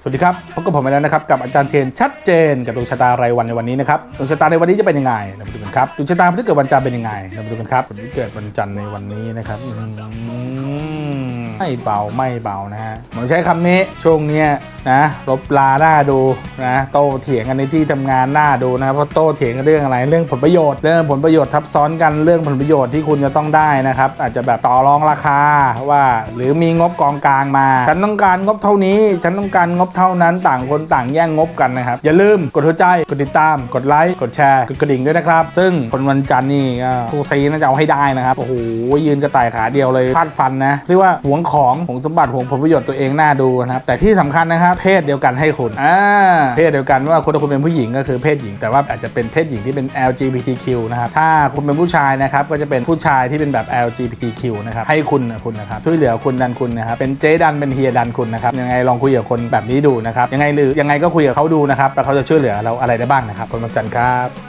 สวัสดีครับพบกับผมไปแล้วนะครับกับอาจารย์เชนชัดเจนกับดวงชะตารายวันในวันนี้นะครับดวงชะตาในวันนี้จะเป็นยังไงเรามาดูกันครับดวงชะตาคนที่เกิดวันจันทร์เป็นยังไงเรามาดูกันครับคนที่เกิดวันจันทร์ในวันนี้นะครับอืมไม่เบาไม่เบานะฮะผมใช้คำนี้ช่วงเนี้ยนะลบลาหน้าดูนะโตเถียงกันในที่ทำงานหน้าดูนะเพราะโตเถียงกันเรื่องอะไรเรื่องผลประโยชน์เรื่องผลประโยชน์ทับซ้อนกันเรื่องผลประโยชน์ที่คุณจะต้องได้นะครับ อาจจะแบบต่อรองราคาว่า หรือมีงบกองกลางมา ฉันต้องการงบเท่านี้ ฉันต้องการงบเท่านั้นต่างคนต่างแย่งงบกันนะครับ อย่าลืมกดหัวใจกดติดตาม กดไลค์กดแชร์กดกระดิ่งด้วยนะครับ ซึ่งคนวันจันทร์นี่ก็ทูซีน่าจะเอาให้ได้นะครับโอ้โหยืนกระต่ายขาเดียวเลยพลาดฟันนะเรียกว่าหวงของหวงสมบัติหวงผลประโยชน์ตัวเองหน่าดูนะครับแต่ที่สำคัญนะครับเพศเดียวกันให้คุณอ่าเพศเดียวกันว่าคุณถ้าคุณเป็นผู้หญิงก็คือเพศหญิง แต่ว่าอาจจะเป็นเพศหญิงที่เป็น LGBTQ นะครับถ้าคุณเป็นผู้ชายนะครับก็จะเป็นผู้ชายที่เป็นแบบ LGBTQ นะครับให้คุณนะคุณนะครับช่วยเหลือคุณดันคุณนะครับเป็นเจ๊ดันเป็นเฮียดันคุณนะครับยังไงลองคุยกับคนแบบนี้ดูนะครับยังไงหรือยังไงก็คุยกับเขาดูนะครับแล้วเขาจะช่วยเหลือเราอะไรได้บ้างนะครับคนวันจันทร์ครับ